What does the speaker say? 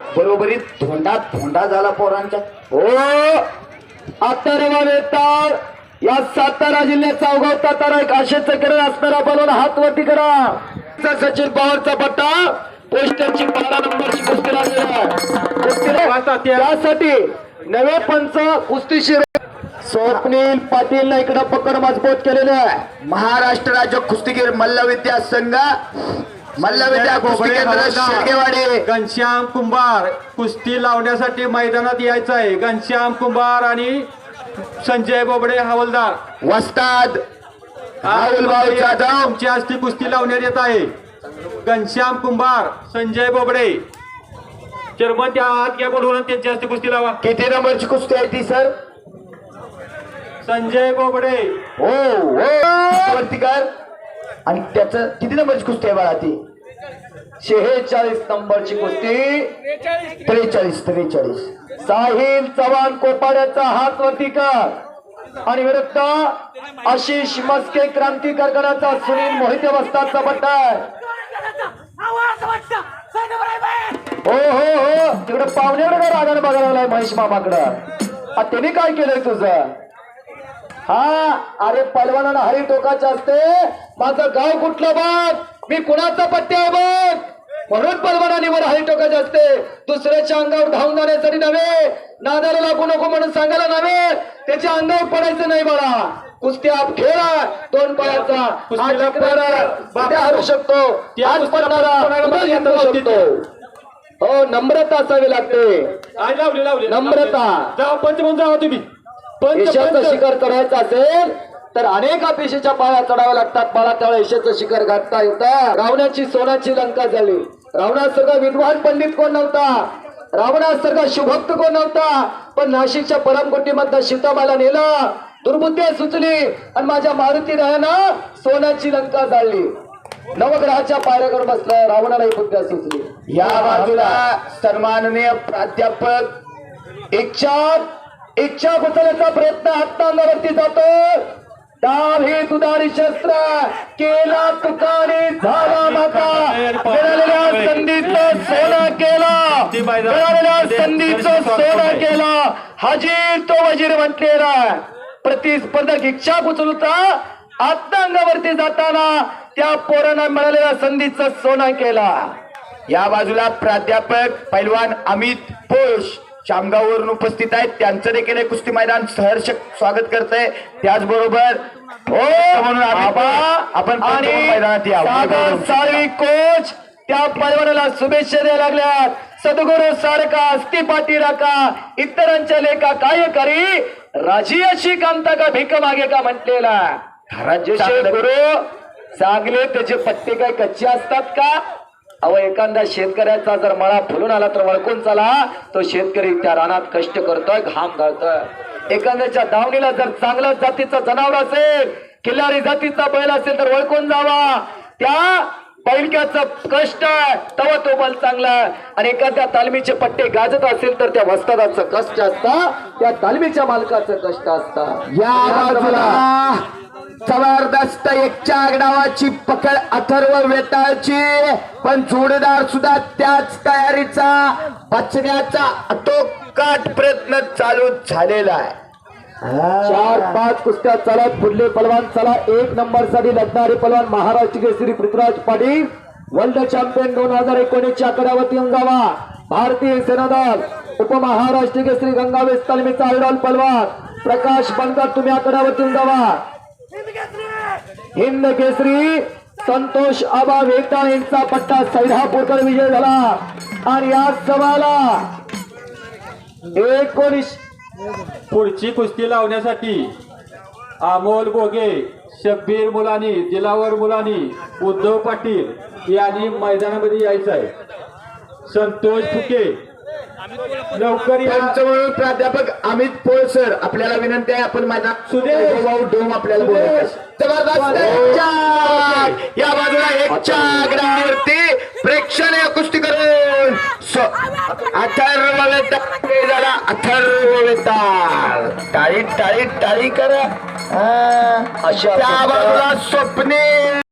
बरोबरीत धोंडा धोंडा झाला पोरांच्या हो आता या सातारा जिल्ह्यात चौगाव सातारा एक आशेचं चक्र असणारा बनवून हात वरती करा. सचिन पवारचा पट्टा. पोस्टरची बारा नंबरची कुस्ती लागलेला त्यासाठी नवे पंच कुस्तीशीर. स्वप्नील पाटील इकडं पकड मजबूत केलेलं आहे. महाराष्ट्र राज्य कुस्तीगीर मल्लविद्या संघ मल्लविद्या कुस्ती केंद्र शेळकेवाडी घनश्याम कुंभार कुस्ती लावण्यासाठी मैदानात यायचं आहे. घनश्याम कुंभार आणि संजय बोबडे हवालदार. वस्ताद राहुल भाऊ जाधव. तुमची आज ती कुस्ती लावण्यात येत आहे. घनश्याम कुंभार संजय बोबडे. चेअरमन त्या हात घ्या बोलवून त्यांची आज ती कुस्ती लावा. किती नंबरची कुस्ती आहे ती सर? संजय बोबडे. हो हो. कर. आणि त्याच किती नंबरची कुस्ती आहे बाळा ती? शेहेचाळीस नंबरची कुस्ती. त्रेचाळीस त्रेचाळीस. साहिल चव्हाण कोपाड्याचा हात वरती कर. आणि विरुद्ध आशिष मस्के क्रांतिकर गडाचा सुनील मोहिते वस्तादचा पट्टा हो हो हो. तिकडे पाहुण्याकडे काय रागाने बघायला लागलाय महेश मामाकडं. त्यांनी काय केलंय तुझं? हा अरे पलवानानं हरी टोकाचे असते. माझं गाव कुठलं बघ? मी कुणाचा पट्टे आहे बघ? म्हणून पलवानाने वर हरी टोकाचे असते. दुसऱ्याच्या अंगावर धावून जाण्यासाठी नव्हे. नादाला लागू नको म्हणून सांगायला नव्हे. त्याच्या अंगावर पडायचं नाही बाळा. कुस्ती आप खेळा दोन पायाचा. आज हरू शकतो. आज पडणारा शकतो. हो नम्रता असावी लागते. नम्रता. जा पंच म्हणून जावा तुम्ही. यशाचं. शिखर चढायचं असेल तर अनेक अपेक्षेच्या पाया चढाव्या लागतात. मला त्यावेळेला यशाचं शिखर गाठता येतं रावणाची सोन्याची लंका झाली. रावणासारखा विद्वान पंडित कोण नव्हता? रावणासारखा शुभक्त कोण नव्हता? पण नाशिकच्या परमकोटीमधनं सीतामाला नेलं. दुर्बुद्धी सुचली. आणि माझ्या मारुती रायानं सोन्याची लंका जाळली नवग्रहाच्या पायऱ्यावर बसलं. रावणालाही बुद्ध्या सुचली. या बाजूला सन्माननीय प्राध्यापक इच्छा इच्छा कुचल्याचा प्रयत्न हातांगावरती जातो. डावी तुदारी शस्त्र. केला तुकाने झाला माता मिळालेल्या संधीचं सोनं केला. मिळालेल्या संधीचं सोनं केला. हाजीर तो वजीर म्हटलेला. प्रतिस्पर्धक इच्छा कुचलूचा आत्तांगावरती जाताना त्या पोरांना मिळालेल्या संधीचं सोनं केला. या बाजूला प्राध्यापक पैलवान अमित पोष शामगाववरून उपस्थित आहेत. त्यांचं देखील कुस्ती मैदान सहर्ष स्वागत करतंय. त्याचबरोबर हो! म्हणून आपण साळवी कोच त्या पैलवानाला शुभेच्छा द्यायला लागल्यात सद्गुरू सारखा अस्ति पाठी राखा इतरांच्या लेखा काय करी राजी अशी कांता का भीक मागे का म्हटलेला? चांगलं- गुरु चांगले त्याचे पट्टे काय कच्चे असतात का? अहो एखादा शेतकऱ्याचा जर मळा फुलून आला तर वळकून चला. तो शेतकरी त्या रानात कष्ट करतोय घाम घालतोय एखाद्याच्या दावणीला जर चांगल्या जातीचा जनावर असेल किल्लारी जातीचा बैल असेल तर वळकून जावा. त्या बैलक्याचं कष्ट तेव्हा तो बैल चांगला. आणि एखाद्या तालमीचे पट्टे गाजत असेल तर त्या वस्तादाचं कष्ट असतं त्या तालमीच्या मालकाचं कष्ट असतं. या बाजूला जबरदस्त एकच्या डावाची पकड अथर्व वेताळची. पण जोडदार सुद्धा त्याच तयारीचा बचण्याचा अटोकाट प्रयत्न चालू झालेला आहे. चार पाच कुस्त्या चालत पुढले पलवान चला. एक नंबरसाठी लढणारे पलवान महाराष्ट्र केसरी पृथ्वीराज पाटील. वर्ल्ड चॅम्पियन दोन हजार एकोणीसच्या आकड्यावरती अंगावा. भारतीय सेनादल उपमहाराष्ट्र केसरी गंगावेस तालमीचा आयडॉल पलवान. प्रकाश बनकर तुम्ही आकड्यावरती अंगावा. हिंद केसरी संतोष आबा वेताळ यांचा पट्टा सैधापूरकर विजय झाला. आणि या सवाला एकोणीस पुढची कुस्ती लावण्यासाठी अमोल बोगे शब्बीर मुलानी दिलावर मुलानी उद्धव पाटील यांनी मैदानामध्ये यायचं आहे. संतोष फुके लवकर म्हणून प्राध्यापक अमित पोळ सर आपल्याला विनंती आहे आपण माझा सुदेश. भाऊ डोम आपल्याला या बाजूला एकच्या आगडावरती प्रेक्षणीय कुस्ती करून अथर्व झाला. अथर्व वेताळ टाळी टाळी टाळी करा. अशा बाजूला स्वप्ने